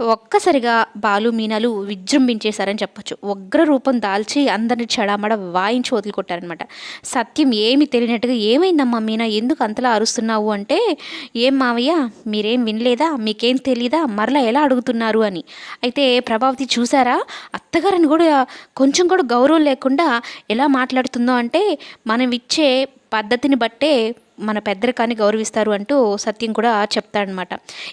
ఒక్కసారిగా బాలు మీనాలు విజృంభించేశారని చెప్పొచ్చు. ఉగ్ర రూపం దాల్చి అందరిని చెడామడ వాయించి వదిలికొట్టారనమాట సత్యం ఏమి తెలియనట్టుగా ఏమైందమ్మా మీనా? ఎందుకు అంతలా అరుస్తున్నావు అంటే ఏం మావయ్య మీరేం వినలేదా? మీకేం తెలీదా? మరలా ఎలా అడుగుతున్నారు? అని. అయితే ప్రభావతి చూసారా అత్తగారిని కూడా కొంచెం కూడా గౌరవం లేకుండా ఎలా మాట్లాడుతుందో అంటే మనం ఇచ్చే పద్ధతిని బట్టే మన పెద్దరికాన్ని గౌరవిస్తారు అంటూ సత్యం కూడా చెప్తాడనమాట.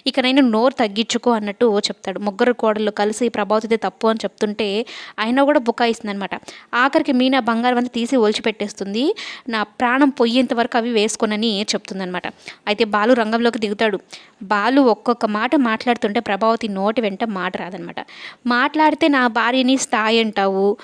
ఇక నేను నోరు తగ్గించుకో అన్నట్టు చెప్తాడు. ముగ్గురు కోడళ్ళు కలిసి ప్రభావితే తప్పు అని చెప్తుంటే ఆయన కూడా బుకాయిస్తుంది అనమాట ఆఖరికి మీనా బంగారం అంతా తీసి ఒలిచిపెట్టేస్తుంది. నా ప్రాణం పొయ్యేంత వరకు అవి వేసుకోనని చెప్తుందనమాట. అయితే బాలు రంగంలోకి దిగుతాడు. బాలు ఒక్కొక్క మాట మాట్లాడుతుంటే ప్రభావతి నోటి వెంట మాట రాదనమాట. మాట్లాడితే నా భార్యని స్థాయి అంటావు.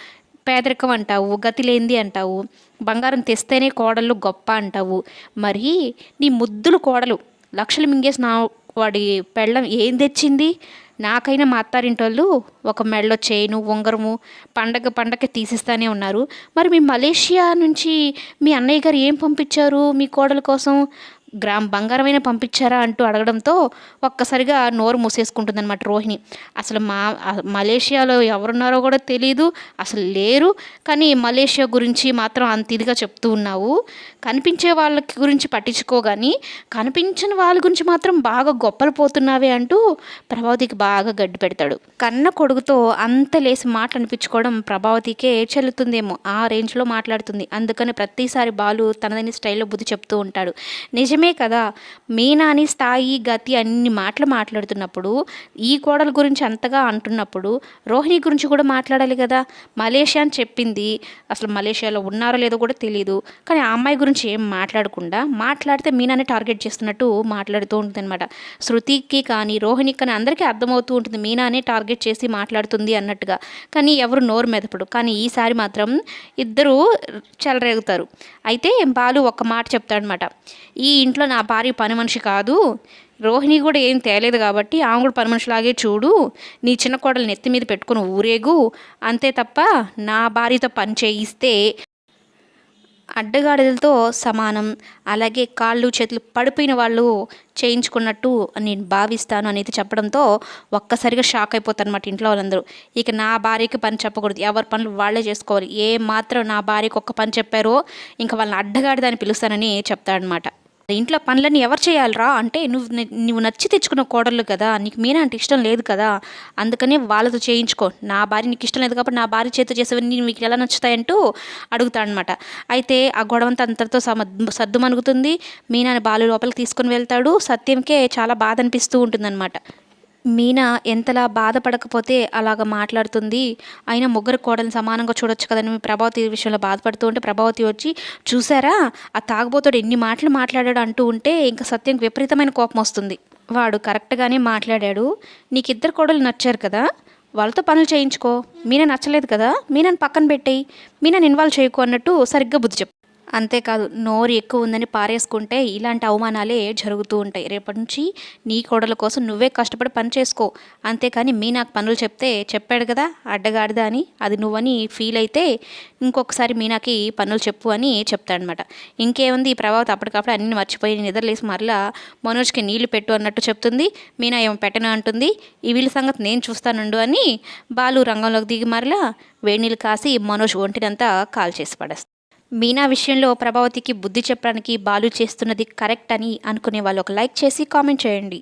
పేదరికం అంటావు గతి లేనిది అంటావు బంగారం తెస్తేనే కోడళ్ళు గొప్ప అంటావు. మరి నీ ముద్దులు కోడలు లక్షలు మింగేసిన వాడి పెళ్ళం ఏం తెచ్చింది? నాకైనా మా అత్తారింటోళ్ళు ఒక మెడలో చైను ఉంగరము పండగ పండగ తీసిస్తానే ఉన్నారు. మరి మీ మలేషియా నుంచి మీ అన్నయ్య గారు ఏం పంపించారు మీ కోడల కోసం? గ్రామ్ బంగారమైనా పంపించారా అంటూ అడగడంతో ఒక్కసారిగా నోరు మూసేసుకుంటుందన్నమాట రోహిణి. అసలు మా మలేషియాలో ఎవరున్నారో కూడా తెలియదు అసలు లేరు. కానీ మలేషియా గురించి మాత్రం అంత ఇదిగా చెప్తూ ఉన్నావు. కనిపించే వాళ్ళ గురించి పట్టించుకోగాని కనిపించిన వాళ్ళ గురించి మాత్రం బాగా గొప్పలు పోతున్నావే అంటూ ప్రభావతికి బాగా గడ్డి పెడతాడు. కన్న కొడుకుతో అంత లేసి మాట అనిపించుకోవడం ప్రభావతికే చెల్లుతుందేమో ఆ రేంజ్లో మాట్లాడుతుంది. అందుకని ప్రతిసారి బాలు తనదని స్టైల్లో బుద్ధి చెప్తూ ఉంటాడు. నిజం నిజమే కదా? మీనాని స్థాయి గతి అన్ని మాటలు మాట్లాడుతున్నప్పుడు ఈ కోడల గురించి అంతగా అంటున్నప్పుడు రోహిణి గురించి కూడా మాట్లాడాలి కదా? మలేషియా అని చెప్పింది. అసలు మలేషియాలో ఉన్నారో లేదో కూడా తెలియదు కానీ ఆ అమ్మాయి గురించి ఏం మాట్లాడకుండా మాట్లాడితే మీనాని టార్గెట్ చేస్తున్నట్టు మాట్లాడుతూ ఉంటుంది అనమాట శృతికి కానీ రోహిణికి కానీ అందరికీ అర్థమవుతూ ఉంటుంది మీనానే టార్గెట్ చేసి మాట్లాడుతుంది అన్నట్టుగా. కానీ ఎవరు నోరు మెదపడు. కానీ ఈసారి మాత్రం ఇద్దరు చెలరేగుతారు. అయితే బాలు ఒక్క మాట చెప్తాడనమాట ఈ ఇంట్లో నా భార్య పని మనిషి కాదు. రోహిణి కూడా ఏం తేలేదు కాబట్టి ఆమె కూడా పని మనిషిలాగే చూడు. నీ చిన్న కోడలు నెత్తి మీద పెట్టుకుని ఊరేగు. అంతే తప్ప నా భార్యతో పని చేయిస్తే అడ్డగాడిదలతో సమానం. అలాగే కాళ్ళు చేతులు పడిపోయిన వాళ్ళు చేయించుకున్నట్టు నేను భావిస్తాను అనేది చెప్పడంతో ఒక్కసారిగా షాక్ అయిపోతారనమాట ఇంట్లో వాళ్ళందరూ. ఇక నా భార్యకి పని చెప్పకూడదు. ఎవరి పనులు వాళ్ళే చేసుకోవాలి. ఏ మాత్రం నా భార్యకి ఒక్క పని చెప్పారో ఇంకా వాళ్ళని అడ్డగాడిదని పిలుస్తానని చెప్తాడనమాట ఇంట్లో పనులన్నీ ఎవరు చేయాలరా? అంటే నువ్వు నువ్వు నచ్చి తెచ్చుకున్న కోడళ్ళు కదా నీకు మీనా అంటే ఇష్టం లేదు కదా అందుకనే వాళ్ళతో చేయించుకో. నా భార్య నీకు ఇష్టం లేదు కాబట్టి నా భార్య చేతితో చేసేవన్నీ మీకు ఎలా నచ్చుతాయంటూ అడుగుతాడనమాట అయితే ఆ గొడవంతా అంతటితో సమ సర్దుమనుగుతుంది మీనాని బాలు లోపలికి తీసుకొని వెళ్తాడు. సత్యంకే చాలా బాధ అనిపిస్తూ ఉంటుందన్నమాట. మీనా ఎంతలా బాధపడకపోతే అలాగ మాట్లాడుతుంది. అయినా ముగ్గురు కోడలను సమానంగా చూడొచ్చు కదని ప్రభావతి విషయంలో బాధపడుతూ ఉంటే ప్రభావతి వచ్చి చూసారా? ఆ తాగబోతుడు ఎన్ని మాటలు మాట్లాడాడు? అంటూ ఉంటే ఇంకా సత్యంకి విపరీతమైన కోపం వస్తుంది. వాడు కరెక్ట్గానే మాట్లాడాడు. నీకు ఇద్దరు కోడలు నచ్చారు కదా? వాళ్ళతో పనులు చేయించుకో. మీనా నచ్చలేదు కదా? మీనని పక్కన పెట్టేయి. మీనని ఇన్వాల్వ్ చేయకు అన్నట్టు సరిగ్గా బుద్ధి చెప్పు అంతేకాదు నోరు ఎక్కువ ఉందని పారేసుకుంటే ఇలాంటి అవమానాలే జరుగుతూ ఉంటాయి. రేపటి నుంచి నీ కోడల కోసం నువ్వే కష్టపడి పని చేసుకో. అంతేకాని మీ నాకు పనులు చెప్తే చెప్పాడు కదా అడ్డగాడిదా అని? అది నువ్వని ఫీల్ అయితే ఇంకొకసారి మీనాకి పనులు చెప్పు అని చెప్తాడనమాట. ఇంకేముంది ఈ ప్రభావత అప్పటికప్పుడు అన్ని మర్చిపోయి నిద్రలేసి మరలా మనోజ్కి నీళ్ళు పెట్టు అన్నట్టు చెప్తుంది. మీనా ఏమో పెట్టను అంటుంది. ఈ వీళ్ళ సంగతి నేను చూస్తానుండు అని బాలు రంగంలోకి దిగి మరలా వేడి నీళ్ళు కాసి మనోజ్ ఒంటినంతా కాల్ చేసి పడేస్తాడు. మీనా విషయంలో ప్రభావతికి బుద్ధి చెప్పడానికి బాలు చేస్తున్నది కరెక్ట్ అని అనుకునే వాళ్ళు ఒక లైక్ చేసి కామెంట్ చేయండి.